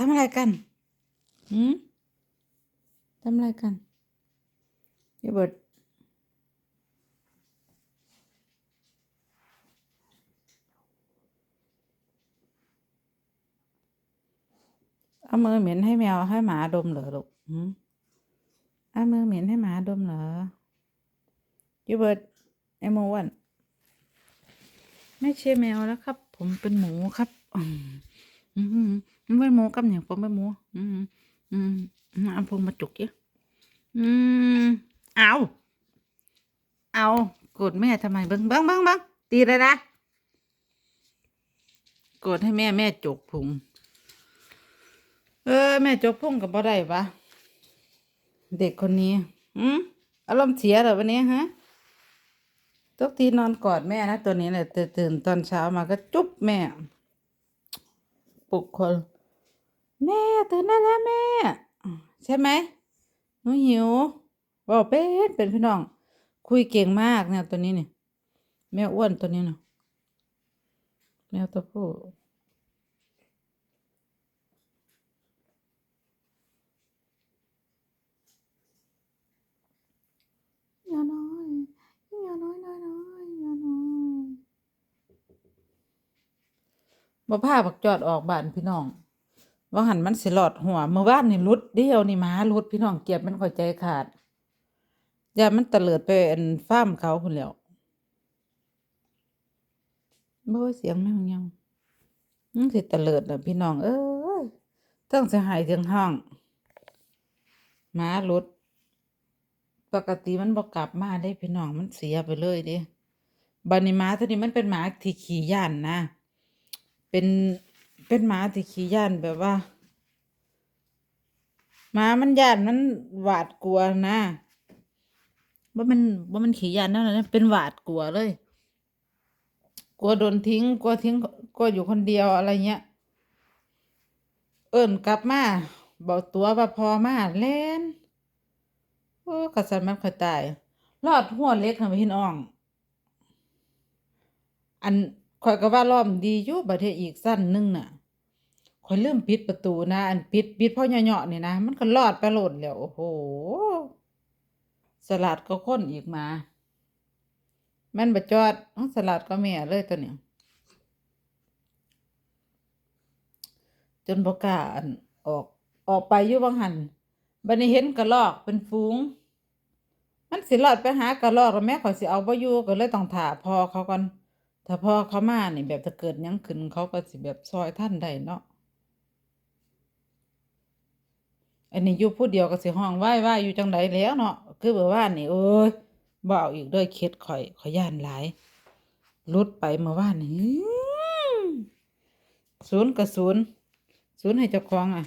ทำอะไรกันหืมทำอะไรกันพี่เบิร์ดเอามือเหม็นให้แมวให้หมาดมเหรอลูกหืมเอามือเหม็นให้หมาดมเหรอพี่เบิร์ดไอ้หมูอ้วนไม่ใช่แมวแล้วครับ ผมเป็นหมูครับ อืมไม่หมูกับอย่างผมไม่หมูอืมอืมอืมเอาพงมาจุกเยอะอืมเอาเอากดแม่ทำไมเบิ้งเบิ้งเบิ้งเบิ้งตีเลยนะกดให้แม่แม่จกพุง เออ แม่จกพุงกับบ่ได้ปะเด็กคนนี้อืมอารมณ์เสียเหรอวันนี้ฮะทุกทีนอนกอดแม่นะตัวนี้แหละตื่ตื่นตอนเช้ามาก็จุ๊บแม่ ปลุกคน แม่ตื่นได้แล้วแม่ ใช่ไหมหนูหิวบอกเป็นเป็นพี่น้อง คุยเก่งมากเนี่ยตัวนี้เนี่ยแม่อ้วนตัวนี้เนาะแมวตัวผู้ยาน้อยยาน้อยน้อยน้อยยาน้อย บ่พาบักจอดออกบ้านพี่น้องว่าหันมันสิหลอดหัวเมื่อวานนี่รุดเดียวนี่หมารุดพี่น้องเกียบมันข่อยใจขาดอย่ามันตะเลิดไปอันฟ้ามเขาพุ่นแล้วบ่เสียงแมวเงียวมันสิตะเลิดน่ะพี่น้อง เอ้ยต้องสิหายถึงห้องหมารุดปกติมันบ่กลับมาได้พี่น้องมันเสียไปเลยเด้บัดนี้หมาตัวนี้มันเป็นหมาที่ขี้ย้านนะ เป็นเป็นหมาที่ขี้ย้านแบบว่าหมามันย้านมันหวาดกลัวนะว่ามันว่ามันขี้ย้านนั่นนะเป็นหวาดกลัวเลย กลัวโดนทิ้งกลัวทิ้งกลัวอยู่คนเดียวอะไรเงี้ย เอิ้นกลับมาบอกตัวว่าพอมาแล่นโอ้กระสันมันค่อยตายรอดหัวเล็กทำให้พี่น้อง อัน ข่อยก็ว่าล้อมดีอยู่บัดเทออีกสั้นนึงน่ะข่อยลืมปิดประตูนะอันปิดปิดเพราะเหยาะๆนี่นะมันก็รอดไปโลดแล้วโอ้โหสลัดก็ค้นอีกมามันบ่จอดอื้อสลัดก็แม่เลยตัวเนี้ยจนบกาอันออกออกไปอยู่บางหันบันี้เห็นกระรอกเป็นฝูง มันสิรอดไปหากระรอกแล้วแม่ข่อยสิเอาบ่อยู่ก็เลยต้องท่าพอเขาก่อน ถ้าพ่อเขามานี่แบบถ้าเกิดยังขึ้นเขาก็สิแบบซอยท่านได้เนาะอันนี้อยู่ผู้เดียวก็สิห้องไหว้ไหว้อยู่จังไดแล้วเนาะคือแบบว่านี่โอ้ยบ่เอาอีกด้อเคล็ดข่อยขอยย่านหลายรุดไปเมื่อวานนี้ศูนย์กับศูนย์ศูนย์ให้เจ้าของอะ